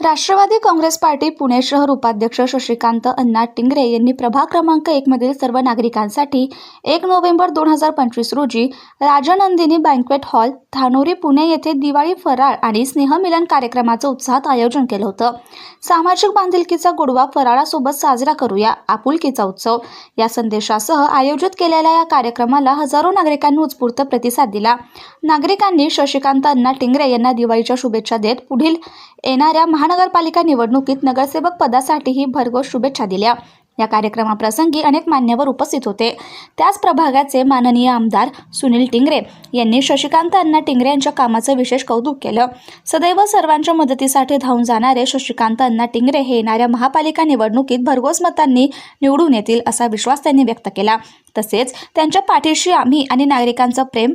Rashtrawadi Congress party Pune शहर उपाध्यक्ष शशिकांत अण्णा टिंगरे यांनी प्रभाग क्रमांक एक मधील सर्व नागरिकांसाठी एक नोव्हेंबर दोन हजार पंचवीस रोजी राजनंदिनी बँक्वेट हॉल धानोरी पुणे येथे दिवाळी फराळ आणि स्नेहमिलन कार्यक्रमाचं उत्साहात आयोजन केलं होतं. सामाजिक बांधिलकीचा गोडवा फराळासोबत साजरा करूया आपुलकीचा उत्सव. या संदेशासह आयोजित केलेल्या या कार्यक्रमाला हजारो नागरिकांनी उत्स्फूर्त प्रतिसाद दिला. नागरिकांनी शशिकांत अण्णा टिंगरे यांना दिवाळीच्या शुभेच्छा देत पुढील येणाऱ्या महा महानगरपालिका निवडणुकीत नगरसेवक पदासाठीही भरघोस शुभेच्छा दिल्या. या कार्यक्रमाप्रसंगी अनेक मान्यवर उपस्थित होते. त्याच प्रभागाचे माननीय आमदार सुनील टिंगरे यांनी शशिकांत अण्णा टिंगरे यांच्या कामाचं विशेष कौतुक केलं. सदैव सर्वांच्या मदतीसाठी धावून जाणारे शशिकांत अण्णा टिंगरे हे येणाऱ्या महापालिका निवडणुकीत भरघोस मतांनी निवडून येतील असा विश्वास त्यांनी व्यक्त केला. तसेच त्यांच्या पाठीशी आम्ही आणि नागरिकांचं प्रेम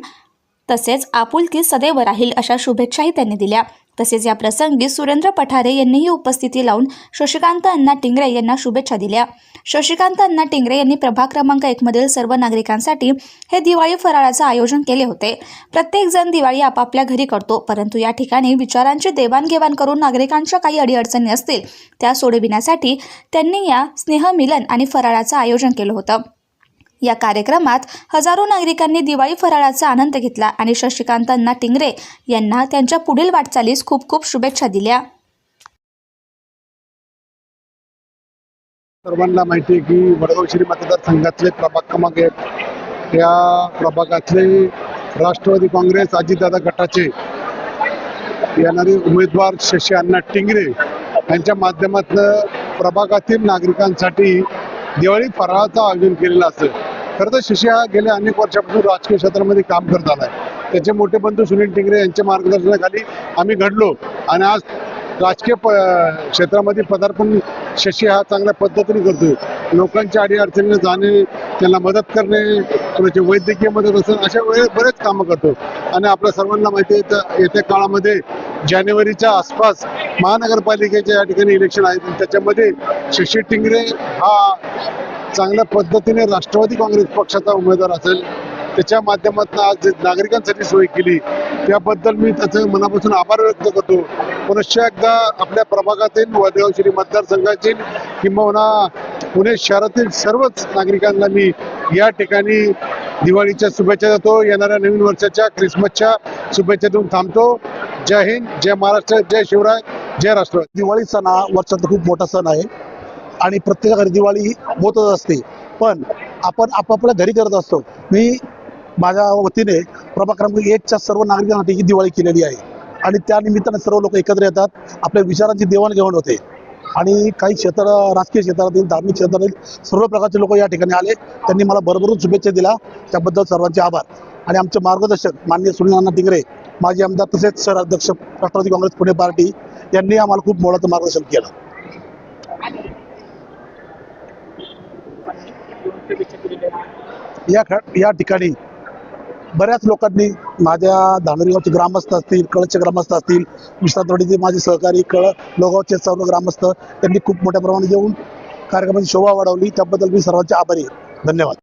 तसेच आपुलकी सदैव राहील अशा शुभेच्छाही त्यांनी दिल्या. तसेच या प्रसंगी सुरेंद्र पठारे यांनीही उपस्थिती लावून शशिकांत अण्णा टिंगरे यांना शुभेच्छा दिल्या. शशिकांत अण्णा टिंगरे यांनी प्रभाग क्रमांक एकमधील सर्व नागरिकांसाठी हे दिवाळी फराळाचं आयोजन केले होते. प्रत्येकजण दिवाळी आपापल्या घरी करतो परंतु या ठिकाणी विचारांची देवाणघेवाण करून नागरिकांच्या काही अडीअडचणी असतील त्या सोडविण्यासाठी त्यांनी या स्नेहमिलन आणि फराळाचं आयोजन केलं होतं. या कार्यक्रमात हजारो नागरिकांनी दिवाळी फराळाचा आनंद घेतला आणि शशिकांत अण्णा टिंगरे यांना त्यांच्या पुढील वाटचालीस खूप खूप शुभेच्छा दिल्या. सर्वांना माहिती आहे की वडगाव श्री मतदारसंघातले प्रभाग क्रमांक एक. या प्रभागातले राष्ट्रवादी काँग्रेस अजितदादा गटाचे येणारे उमेदवार शशी अण्णा टिंगरे यांच्या माध्यमातून प्रभागातील नागरिकांसाठी दिवाळी फराळाचं आयोजन केलेलं असेल खरं तर शिशी हा गेल्या अनेक वर्षापासून राजकीय क्षेत्रामध्ये काम करत आहे त्याचे मोठे बंधू सुनील टिंगरे यांच्या मार्गदर्शनाखाली आम्ही घडलो. आणि आज राजकीय प क्षेत्रामध्ये पदार्पण शशी हा चांगल्या पद्धतीने करतोय. लोकांच्या अडीअडचणीने जाणे त्यांना मदत करणे कोणाची वैद्यकीय मदत असेल अशा वेळेस बरेच कामं करतो. आणि आपल्या सर्वांना माहिती आहे तर येत्या काळामध्ये जानेवारीच्या आसपास महानगरपालिकेच्या या ठिकाणी इलेक्शन आहेत. त्याच्यामध्ये शशी टिंगरे हा चांगल्या पद्धतीने राष्ट्रवादी काँग्रेस पक्षाचा उमेदवार असेल त्याच्या माध्यमातून आज नागरिकांसाठी सोय केली त्याबद्दल मी त्याचे मनापासून आभार व्यक्त करतो. पुनश्च एकदा आपल्या प्रभागातील वडगाव श्री मतदारसंघातील किंबहुना पुणे शहरातील सर्वच नागरिकांना मी या ठिकाणी दिवाळीच्या शुभेच्छा देतो. येणाऱ्या नवीन वर्षाच्या क्रिसमसच्या शुभेच्छा देऊन थांबतो. जय हिंद जय महाराष्ट्र जय शिवराय जय राष्ट्र दिवाळी सण हा वर्षाचा खूप मोठा सण आहे. आणि प्रत्येकाकडे घरी दिवाळी होतच असते. पण आपण आपापल्या घरी करत असतो. मी माझ्या वतीने प्रभाग क्रमांक एकच्या सर्व नागरिकांसाठी ही दिवाळी केलेली आहे. आणि त्यानिमित्ताने सर्व लोक एकत्र येतात. आपल्या विचारांची देवाणघेवाण होते. आणि काही क्षेत्र राजकीय क्षेत्रातील धार्मिक क्षेत्रातील सर्व प्रकारचे लोक या ठिकाणी आले. त्यांनी मला भरभरून शुभेच्छा दिल्या. त्याबद्दल सर्वांचे आभार. आणि आमचे मार्गदर्शक माननीय सुनील अण्णा टिंगरे माजी आमदार तसेच सर अध्यक्ष राष्ट्रवादी काँग्रेस पुणे पार्टी यांनी आम्हाला खूप मोलाचं मार्गदर्शन केलं. या या ठिकाणी बऱ्याच लोकांनी माझ्या धानोरीगावचे ग्रामस्थ असतील कळचे ग्रामस्थ असतील विश्रांतवाडीचे माझे सहकारी कळ लोगावचे सर्व ग्रामस्थ त्यांनी खूप मोठ्या प्रमाणात येऊन कार्यक्रमाची शोभा वाढवली. त्याबद्दल मी सर्वांचे आभारी आहे. धन्यवाद.